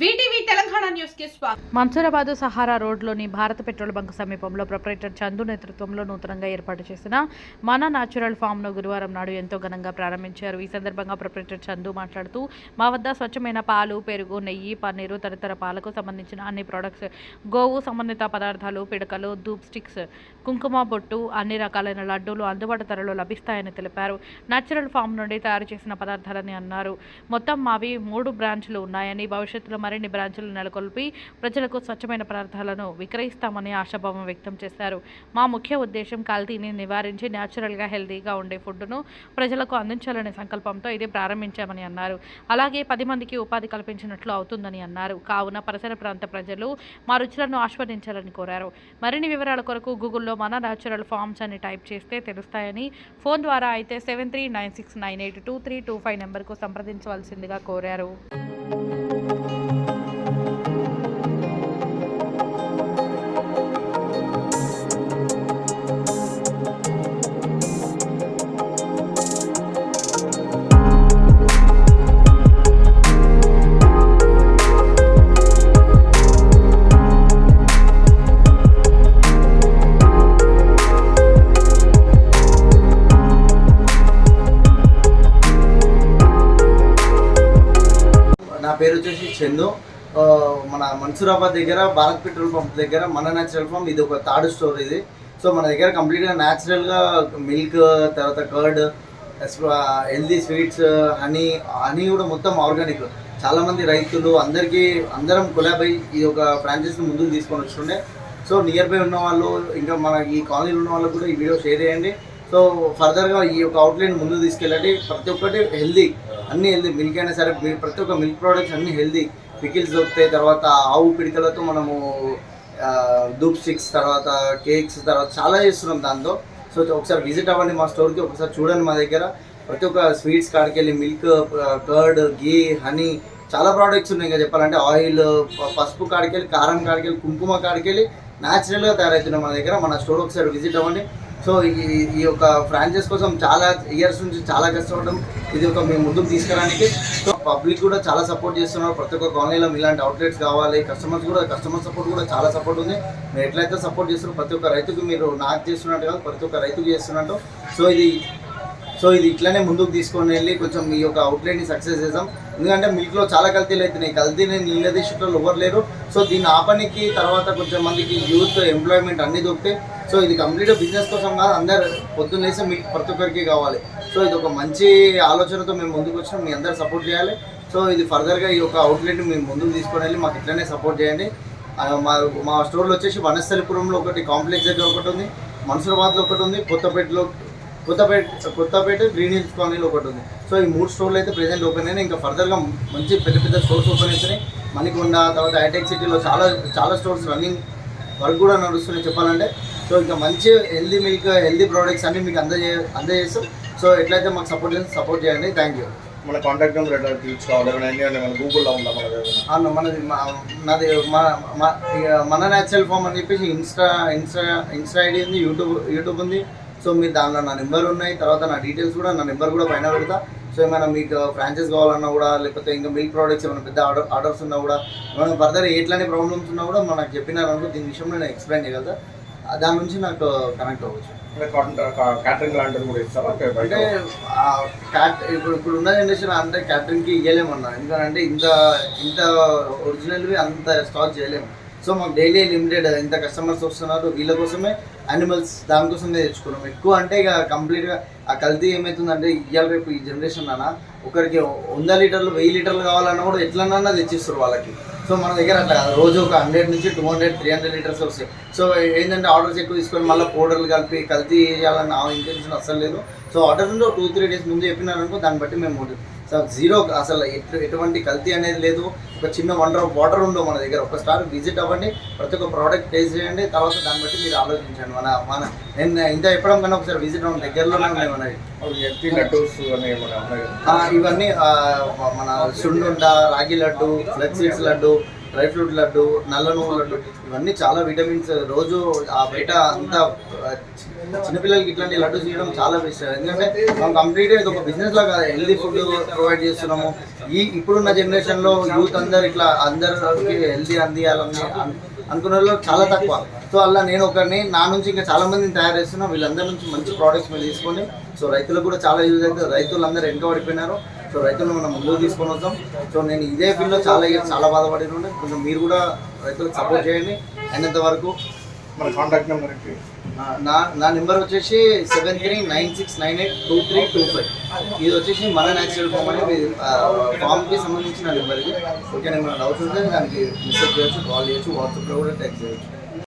VTV Telangana న్యూస్కి స్వాగతం. మన్సూరాబాద్ సహారా రోడ్లోని భారత పెట్రోల్ బంక్ సమీపంలో ప్రొపరేటర్ చందు నేతృత్వంలో నూతనంగా ఏర్పాటు చేసిన మన న్యాచురల్ ఫామ్ను గురువారం నాడు ఎంతో ఘనంగా ప్రారంభించారు. ఈ సందర్భంగా ప్రొపరేటర్ చందు మాట్లాడుతూ మా వద్ద స్వచ్ఛమైన పాలు పెరుగు నెయ్యి పన్నీరు తదితర పాలకు సంబంధించిన అన్ని ప్రొడక్ట్స్ గోవు సంబంధిత పదార్థాలు పిడకలు ధూప్ స్టిక్స్ కుంకుమ బొట్టు అన్ని రకాలైన లడ్డూలు అందుబాటు ధరలో లభిస్తాయని తెలిపారు. న్యాచురల్ ఫామ్ నుండి తయారు చేసిన పదార్థాలని అన్నారు. మొత్తం మావి మూడు బ్రాంచ్లు ఉన్నాయని భవిష్యత్తులో మరిన్ని బ్రాంచులు నెలకొల్పి ప్రజలకు స్వచ్ఛమైన పదార్థాలను విక్రయిస్తామని ఆశాభావం వ్యక్తం చేశారు. మా ముఖ్య ఉద్దేశం కల్తీని నివారించి న్యాచురల్గా హెల్తీగా ఉండే ఫుడ్ను ప్రజలకు అందించాలనే సంకల్పంతో ఇది ప్రారంభించామని అన్నారు. అలాగే పది మందికి ఉపాధి కల్పించినట్లు అవుతుందని అన్నారు. కావున పరిసర ప్రాంత ప్రజలు మా రుచులను ఆస్వాదించాలని కోరారు. మరిన్ని వివరాల కొరకు గూగుల్లో మన న్యాచురల్ ఫార్మ్స్ అని టైప్ చేస్తే తెలుస్తాయని ఫోన్ ద్వారా అయితే seven three nine six nine eight two three two five నెంబర్కు సంప్రదించవలసిందిగా కోరారు. వచ్చేసి చందు మన మన్సూరాబాద్ దగ్గర భారత్ పెట్రోల్ పంప్ దగ్గర మన న్యాచురల్ ఫామ్ ఇది ఒక థర్డ్ స్టోర్ ఇది. సో మన దగ్గర కంప్లీట్గా న్యాచురల్గా మిల్క్ తర్వాత curd healthy sweets honey honey కూడా మొత్తం ఆర్గానిక్ చాలామంది రైతులు అందరికీ అందరం కొలాబై ఈ యొక్క ఫ్రాంచైజీని ముందుకు తీసుకొని వస్తుండే సో నియర్ బై ఉన్న వాళ్ళు ఇంకా మన ఈ కాలనీలో ఉన్న వాళ్ళకు కూడా ఈ వీడియో షేర్ చేయండి. సో ఫర్దర్గా ఈ యొక్క అవుట్లైన్ ముందు తీసుకెళ్ళండి. ప్రతి ఒక్కటి హెల్దీ అన్ని హెల్దీ మిల్క్ అయినా సరే ప్రతి ఒక్క మిల్క్ ప్రోడక్ట్స్ అన్ని హెల్దీ పికిల్స్ దొరుకుతాయి తర్వాత ఆవు పిడికలతో మనము దూప్ స్టిక్స్ తర్వాత కేక్స్ తర్వాత చాలా చేస్తున్నాం దాంతో. సో ఒకసారి విజిట్ అవ్వండి మా స్టోర్కి ఒకసారి చూడండి మా దగ్గర. ప్రతి ఒక్క స్వీట్స్ కాడికి వెళ్ళి మిల్క్ కర్డ్ గీ హనీ చాలా ప్రోడక్ట్స్ ఉన్నాయి ఇంకా చెప్పాలంటే. ఆయిల్ పసుపు కాడికి వెళ్ళి కారం కాడికి వెళ్ళి కుంకుమ కాడికి వెళ్ళి న్యాచురల్గా తయారవుతున్నాయి మన దగ్గర. మన స్టోర్ ఒకసారి విజిట్ అవ్వండి. సో ఈ ఈ యొక్క ఫ్రాంచైజ్ కోసం చాలా ఇయర్స్ నుంచి చాలా కష్టపడడం. ఇది ఒక మేము ముందుకు తీసుకురానికి. సో పబ్లిక్ కూడా చాలా సపోర్ట్ చేస్తున్నారు. ప్రతి ఒక్క కాలనీలో ఇలాంటి అవుట్లెట్స్ కావాలి. కస్టమర్స్ కూడా కస్టమర్ సపోర్ట్ కూడా చాలా సపోర్ట్ ఉంది. మీరు ఎట్లయితే సపోర్ట్ చేస్తున్నారు ప్రతి ఒక్క రైతుకు మీరు నాకు చేస్తున్నట్టు కాదు ప్రతి ఒక్క రైతుకు చేస్తున్నట్టు. సో ఇది సో ఇది ఇట్లనే ముందుకు తీసుకొని వెళ్ళి కొంచెం ఈ యొక్క అవుట్లెట్ని సక్సెస్ చేద్దాం. ఎందుకంటే మిల్క్లో చాలా కల్తీలు అవుతున్నాయి కల్తీని నిలదీసేటోళ్ళు ఎవరు లేరు. సో దీన్ని ఆపనికి తర్వాత కొంచెం మందికి యూత్ ఎంప్లాయ్మెంట్ అన్నీ దొరికితే సో ఇది కంప్లీట్ బిజినెస్ కోసం కాదు అందరు పొద్దున్న లేసి మిల్క్ ప్రతి ఒక్కరికి కావాలి. సో ఇది ఒక మంచి ఆలోచనతో మేము ముందుకు వచ్చినాం మీ అందరు సపోర్ట్ చేయాలి. సో ఇది ఫర్దర్గా ఈ యొక్క అవుట్లెట్ మేము ముందుకు తీసుకొని వెళ్ళి మాకు ఇట్లనే సపోర్ట్ చేయండి. మా మా స్టోర్లో వచ్చేసి వనస్థలిపురంలో ఒకటి కాంప్లెక్స్ దగ్గర ఒకటి ఉంది మన్సూరాబాద్లో ఒకటి ఉంది కొత్తపేటలో కొత్తపేట కొత్తపేట గ్రీన్ హిల్స్ కాలనీలో ఒకటి ఉంది. సో ఈ మూడు స్టోర్లు అయితే ప్రెజెంట్ ఓపెన్ అయినాయి. ఇంకా ఫర్దర్గా మంచి పెద్ద పెద్ద స్టోర్స్ ఓపెన్ అవుతున్నాయి మణికొండ తర్వాత హైటెక్ సిటీలో చాలా చాలా స్టోర్స్ రన్నింగ్ వర్క్ కూడా నడుస్తున్నాయి చెప్పాలంటే. సో ఇంకా మంచి హెల్దీ మిల్క్ హెల్దీ ప్రోడక్ట్స్ అన్ని మీకు అందజే అందజేస్తాం. సో ఎట్లయితే మాకు సపోర్ట్ చేసి సపోర్ట్ చేయండి. థ్యాంక్ యూ మన కాంటాక్ట్ నెంబర్ ఎట్లా తీసుకోవాలి? మన గూగుల్లో ఉందా అవును మనది మా- నాది మన న్యాచురల్ ఫామ్ అని చెప్పేసి ఇన్స్టా ఇన్స్టా ఇన్స్టా ఐడి ఉంది యూట్యూబ్ యూట్యూబ్ ఉంది. సో మీరు దానిలో నా నెంబర్ ఉన్నాయి. తర్వాత నా డీటెయిల్స్ కూడా నా నెంబర్ కూడా పైన పెడతా. సో ఏమైనా మీకు ఫ్రాంచైజ్ కావాలన్నా కూడా లేకపోతే ఇంకా మిల్క్ ప్రోడక్ట్స్ ఏమైనా పెద్ద ఆర్డర్ ఆర్డర్స్ ఉన్నా కూడా ఏమైనా ఫర్దర్ ఎట్లాంటి ప్రాబ్లమ్స్ ఉన్నా కూడా మనకు చెప్పినారనుకో దీని విషయంలో నేను ఎక్స్ప్లెయిన్ చేయగలుగుతా. దాని నుంచి నాకు కనెక్ట్ అవ్వచ్చు. క్యాటరింగ్ లాంటిది కూడా ఇస్తారా అంటే ఇప్పుడు ఇప్పుడు ఉన్న జనరేషన్ అంటే క్యాటరింగ్కి ఇవ్వలేమన్నా ఎందుకంటే ఇంత ఇంత ఒరిజినల్వి అంత స్టాక్ చేయలేము సో మాకు డైలీ లిమిటెడ్ ఇంత కస్టమర్స్ వస్తున్నారు వీళ్ళ కోసమే యానిమల్స్ దానికోసమే తెచ్చుకున్నాం. ఎక్కువ అంటే ఇక కంప్లీట్గా ఆ కల్తీ ఏమవుతుందంటే ఇవాళ రేపు ఈ జనరేషన్ అన్న ఒకరికి వంద లీటర్లు వెయ్యి లీటర్లు కావాలన్నా కూడా ఎట్లన్నా తెచ్చిస్తారు వాళ్ళకి. సో మన దగ్గర అట్లా కాదు. రోజు ఒక హండ్రెడ్ నుంచి two hundred three hundred litres వస్తాయి. సో ఏంటంటే ఆర్డర్స్ ఎక్కువ తీసుకొని మళ్ళీ పౌడర్లు కలిపి కల్తీ చేయాలని ఆ ఇంటెన్షన్ అస్సలు లేదు. సో ఆర్డర్ నుండి టూ త్రీ డేస్ ముందు చెప్పినారనుకో దాన్ని బట్టి మేము సో జీరో అసలు ఎటు ఎటువంటి కల్తీ అనేది లేదు. ఒక చిన్న వన్ డ్రాప్ వాటర్ ఉండవు మన దగ్గర. ఒకసారి విజిట్ అవ్వండి ప్రతి ఒక్క ప్రోడక్ట్ టేస్ట్ చేయండి తర్వాత దాన్ని బట్టి మీరు ఆలోచించండి. మన మన నేను ఇంత చెప్పడం కన్నా ఒకసారి విజిట్ అవ్వండి దగ్గరలోనే ఉన్నాయి. మనవి? ఆ, ఇవన్నీ మన సుండుండ రాగి laddu flax seeds laddu dry fruit laddu నల్ల నువ్వు లడ్డు ఇవన్నీ చాలా విటమిన్స్. రోజు ఆ బయట అంతా చిన్నపిల్లలకి ఇట్లాంటి లడ్డు చేయడం చాలా బెస్ట్. ఎందుకంటే మనం కంప్లీట్గా ఇది ఒక బిజినెస్ లాగా హెల్దీ ఫుడ్ ప్రొవైడ్ చేస్తున్నాము. ఈ ఇప్పుడున్న జనరేషన్లో యూత్ అందరు ఇట్లా అందరికి హెల్దీ అందియాలని అనుకున్న వాళ్ళు చాలా తక్కువ. సో అలా నేను ఒకరిని నా నుంచి ఇంకా చాలా మందిని తయారు చేస్తున్నా వీళ్ళందరి నుంచి మంచి ప్రోడక్ట్స్ మీరు తీసుకొని సో రైతులకు కూడా చాలా యూజ్ అవుతుంది. రైతులు అందరూ పడిపోయినారు. సో రైతులను మనం ముందుకు తీసుకొని వద్దాం. సో నేను ఇదే ఫీల్డ్లో చాలా చాలా బాధపడి ఉండే. కొంచెం మీరు కూడా రైతులకు సపోర్ట్ చేయండి. అయినంత వరకు మన కాంటాక్ట్ నెంబర్ నా నా నెంబర్ వచ్చేసి seven three nine six nine eight two three two five ఇది వచ్చేసి మన న్యాచురల్ ఫామ్ అనేది ఫామ్కి సంబంధించిన నెంబర్ ఇది. ఓకే నేను డౌట్స్ ఉంటే దానికి మెసేజ్ చేయొచ్చు కాల్ చేయొచ్చు వాట్సాప్లో కూడా టెక్స్ట్ చేయొచ్చు.